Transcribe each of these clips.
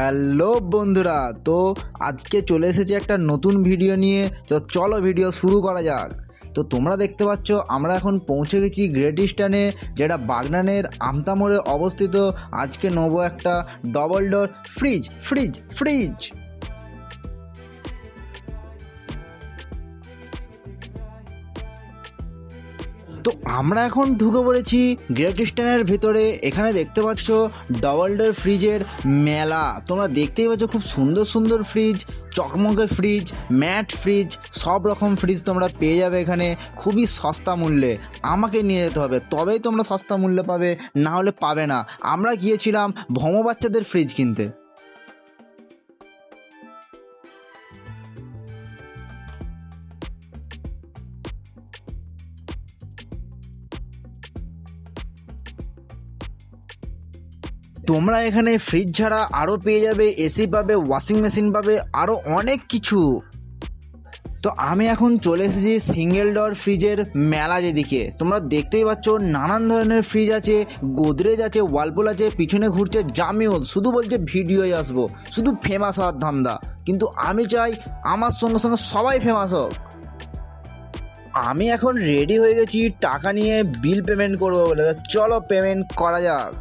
Hello বন্ধুরা, তো আজকে চলে এসেছে একটা নতুন ভিডিও নিয়ে। তো চলো ভিডিও শুরু করা যাক। তো তোমরা দেখতে পাচ্ছ, আমরা এখন পৌঁছে গেছি গ্রেট ইস্টার্নে যেটা বাগনানের আমতামোড়ে অবস্থিত। আজকে নেব একটা double door fridge fridge fridge তো আমরা এখন ঢুকে পড়েছি গ্রেট ইস্টার্নের ভিতরে। এখানে দেখতে পাচ্ছ ডবল ডোর ফ্রিজের মেলা। তোমরা দেখতেই পাচ্ছ খুব সুন্দর সুন্দর ফ্রিজ, চকমকে ফ্রিজ, ম্যাট ফ্রিজ, সব রকম ফ্রিজ তোমরা পেয়ে যাবে এখানে। খুবই সস্তা মূল্যে। আমাকে নিয়ে যেতে হবে, তবেই তোমরা সস্তা মূল্যে পাবে, না হলে পাবে না। আমরা গিয়েছিলাম ভম বাচ্চাদের ফ্রিজ কিনতে। তোমরা এখানে ফ্রিজ ছাড়া আরও পেয়ে যাবে এসি পাবে ওয়াশিং মেশিন পাবে আরও অনেক কিছু। তো আমি এখন চলে এসেছি সিঙ্গেল ডোর ফ্রিজের মেলা যেদিকে। তোমরা দেখতেই পাচ্ছ নানান ধরনের ফ্রিজ আছে, গোদরেজ আছে ওয়ালপুল আছে, পিছনে ঘুরছে জামিউল। শুধু বলছে ভিডিওই আসব, শুধু ফেমাস হওয়ার ধান্দা। কিন্তু আমি চাই আমার সঙ্গে সঙ্গে সবাই ফেমাস হোক। আমি এখন রেডি হয়ে গেছি, টাকা নিয়ে বিল পেমেন্ট করব বলে। চলো পেমেন্ট করা যাক।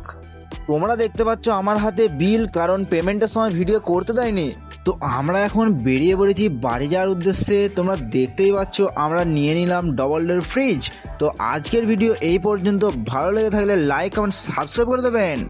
তোমরা দেখতে পাচ্ছ আমার হাতে বিল, কারণ পেমেন্টের সময় ভিডিও করতে দেয়নি। তো আমরা এখন বেরিয়ে পড়েছি বাড়ি যাওয়ার উদ্দেশ্যে। তোমরা দেখতেই পাচ্ছ আমরা নিয়ে নিলাম ডবল ডোর ফ্রিজ তো আজকের ভিডিও এই পর্যন্ত। ভালো লেগে থাকলে লাইক কমেন্ট সাবস্ক্রাইব করে দেবেন।